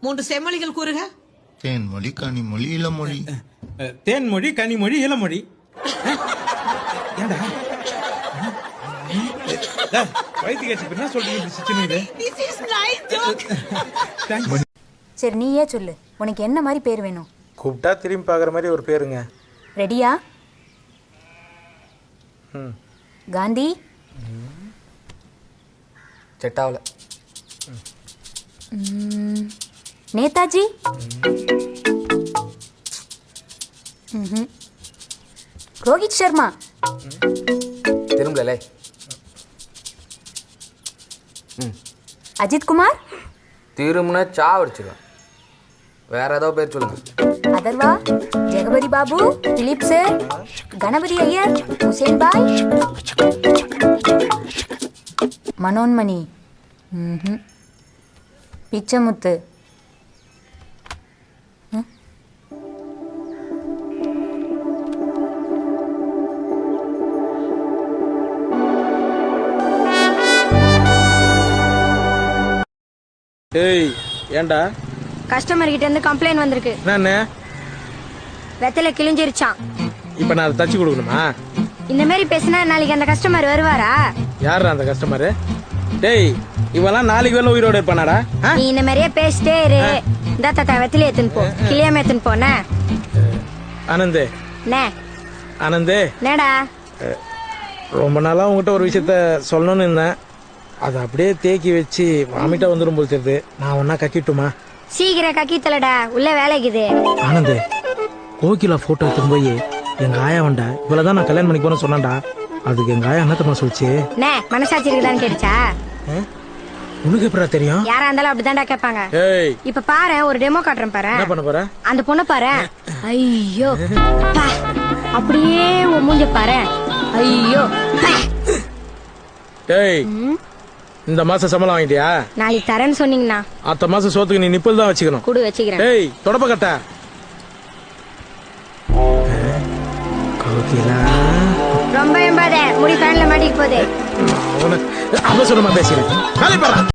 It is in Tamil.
மூன்று செம்மொழிகள் கூறுக. தேன்மொழி கனிமொழி இளமொழி. தேன்மொழி கனிமொழி இளமொழி. சரி நீயே சொல்லு. உனக்கு என்ன மாதிரி பேர் வேணும்? கூப்பிட்டா திரும்பி பார்க்குற மாதிரி ஒரு பேருங்க. ரெடியா ம். காந்தி? செட் ஆகல ம், நேதாஜி. ரோஹித் சர்மா. திரும்பல அஜித் குமார்? திரும்பினா சா அடிச்சிருவேன் வேற ஏதோ பேர் சொல்லுங்க. அதர்வா ஜெகபதி பாபு திலீப் சார் கணபதி ஐயர் ஹுசேன் பாய் மனோன்மணி. பிச்சமுத்து. ஏய் ஏண்டா கஸ்டமர் கிட்ட இருந்து கம்ப்ளைண்ட் வந்திருக்கு. என்னண்ணே? வெத்தலை கிழிஞ்சிருச்சான் இப்போ நான் அதை தச்சு கொடுக்கணுமா? இந்த மாதிரி பேசினா நாளைக்கு அந்த கஸ்டமர் வருவாரா? யாரா அந்த கஸ்டமரு டேய் இவெல்லாம் நாளைக்கு வேலை உயிரோட இருப்பானாடா? நீ இந்த மாதிரியே பேசிட்டே இரு. இந்த தாத்தா வெத்தலை எடுத்துன்னு போ. கிளியாம எடுத்துன்னு போன ஆனந்தே. நே. ஆனந்தே. நேடா. ரொம்ப நாளாக உங்ககிட்ட ஒரு விஷயத்த சொல்லணும்னு இருந்தேன். அதை அப்படியே தேக்கி வச்சு வாமிட்டா வந்துடும் போல் தெரியுது. நான் ஒன்றா கக்கிட்டுமா? சீக்கிரம் கக்கி தலடா உள்ள வேலைக்குது. ஆனந்து கோகிலா ஃபோட்டோ எடுத்துன்னு போய் எங்கள் ஆயா வண்டா இவ்வளோ தான் நான் கல்யாணம் பண்ணி போனேன்னு சொன்னான்டா. அதுக்கு எங்கள் ஆயா என்னத்தம்மா சொல்லிச்சு? நே மனசாட்சி இருக்குதான்னு கேட்டுச்சா? உனக்கு எப்படா தெரியும்? யாரா இருந்தாலும் அப்படிதான்டா கேட்பாங்க. இப்ப பாரு ஒரு டெமோ காட்டுறேன் பாரு. என்ன பண்ண போற? அந்த பொண்ணை பாரு. ஐயோ. அப்பா. அப்படியே உன் மூஞ்ச பாரு. ஐயோ. பா. இந்த மாசம் சம்பளம் வாங்கிட்டியா? நாளைக்கு தரேன்னு சொன்னீங்கண்ணா. அடுத்த மாசம் சோத்துக்கு நீ நிப்பல் தான் வச்சுக்கணும். குடு வச்சுக்கிறேன். ஏய் தொடப்ப கட்ட. ரொம்ப எம்பாத முடி ஃபேன்ல மாட்டிக்கு போகுது. அவசரமா பேசுறேன்